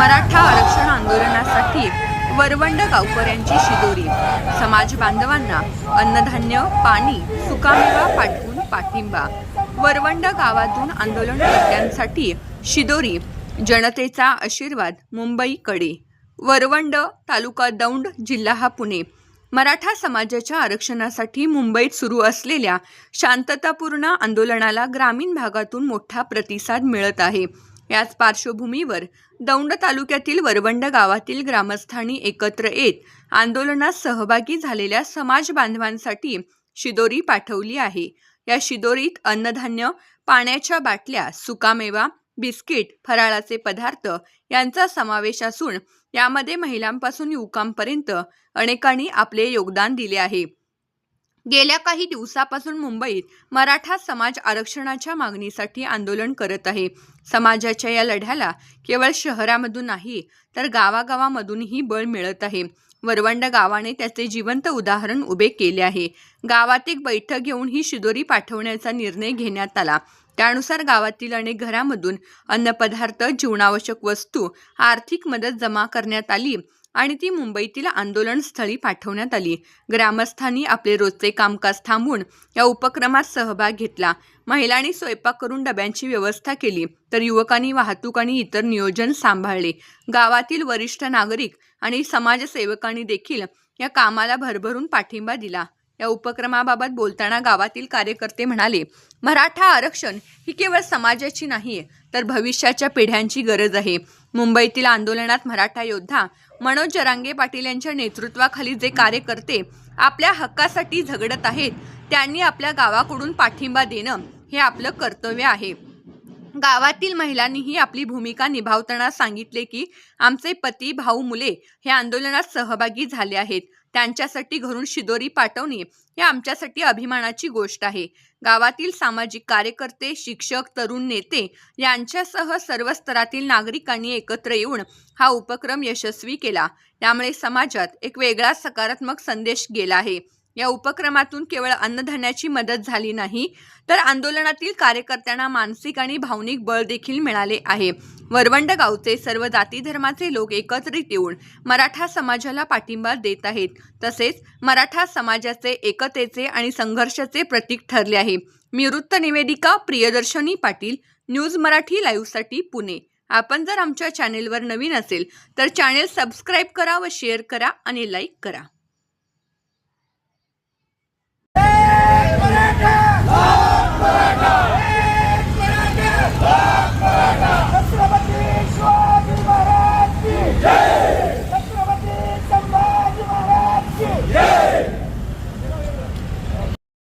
मराठा आरक्षण आंदोलनासाठी वरवंड गावकऱ्यांची शिदोरी. समाज बांधवांना अन्नधान्य पाणी सुकामेवा पाठवून पाठिंबा. वरवंड गावातून आंदोलनकर्त्यांसाठी शिदोरी जनतेचा आशीर्वाद मुंबईकडे. वरवंड तालुका दौंड जिल्हा हा पुणे. मराठा समाजाच्या आरक्षणासाठी मुंबईत सुरू असलेल्या शांततापूर्ण आंदोलनाला ग्रामीण भागातून मोठा प्रतिसाद मिळत आहे. याच पार्श्वभूमीवर दौंड तालुक्यातील वरवंड गावातील ग्रामस्थांनी एकत्र येत आंदोलनात सहभागी झालेल्या समाज बांधवांसाठी शिदोरी पाठवली आहे. या शिदोरीत अन्नधान्य पाण्याच्या बाटल्या सुकामेवा बिस्किट फराळाचे पदार्थ यांचा समावेश असून यामध्ये महिलांपासून युवकांपर्यंत अनेकांनी आपले योगदान दिले आहे. गेल्या काही दिवसापासून मुंबईत मराठा समाज आरक्षणाच्या मागणीसाठी आंदोलन करत आहे. समाजाच्या या लढ्याला केवळ शहरामधून नाही तर गावागावामधूनही बळ मिळत आहे. वरवंड गावाने त्याचे जिवंत उदाहरण उभे केले आहे. गावात एक बैठक घेऊन ही शिदोरी पाठवण्याचा निर्णय घेण्यात आला. त्यानुसार गावातील अनेक घरामधून अन्नपदार्थ जीवनावश्यक वस्तू आर्थिक मदत जमा करण्यात आली. आणि ती मुंबईतील आंदोलन स्थळी पाठवण्यात आली. ग्रामस्थांनी आपले रोजचे कामकाज थांबवून या उपक्रमात सहभाग घेतला. महिलांनी स्वयंपाक करून डब्यांची व्यवस्था केली तर युवकांनी वाहतूक आणि इतर नियोजन सांभाळले. गावातील वरिष्ठ नागरिक आणि समाजसेवकांनी देखील या कामाला भरभरून पाठिंबा दिला. या उपक्रमाबाबत बोलताना गावातील कार्यकर्ते म्हणाले मराठा आरक्षण ही केवळ समाजाची नाही तर भविष्याच्या पिढ्यांची गरज आहे. मुंबईतील आंदोलनात मराठा योद्धा मनोज जरांगे पाटील यांच्या नेतृत्वाखाली जे कार्यकर्ते आपल्या हक्कासाठी झगडत आहेत त्यांनी आपल्या गावाकडून पाठिंबा देणं हे आपलं कर्तव्य आहे. गावातील महिलांनीही आपली भूमिका निभावताना सांगितले की आमचे पती भाऊ मुले हे आंदोलनात सहभागी झाले आहेत. त्यांच्यासाठी घरून शिदोरी पाठवणे हे आमच्यासाठी अभिमानाची गोष्ट आहे. गावातील सामाजिक कार्यकर्ते शिक्षक तरुण नेते यांच्यासह सर्व स्तरातील नागरिकांनी एकत्र येऊन हा उपक्रम यशस्वी केला. त्यामुळे समाजात एक वेगळा सकारात्मक संदेश गेला आहे. या उपक्रमातून केवळ अन्नधान्याची मदत झाली नाही तर आंदोलनातील कार्यकर्त्यांना मानसिक आणि भावनिक बळ देखील मिळाले आहे. वरवंड गावचे सर्व जाती धर्माचे लोक एकत्रित येऊन मराठा समाजाला पाठिंबा देत आहेत. तसेच मराठा समाजाचे एकतेचे आणि संघर्षाचे प्रतीक ठरले आहे. मी वृत्त निवेदिका प्रियदर्शनी पाटील न्यूज मराठी लाईव्हसाठी पुणे. आपण जर आमच्या चॅनेलवर नवीन असेल तर चॅनेल सबस्क्राईब करा व शेअर करा आणि लाईक करा.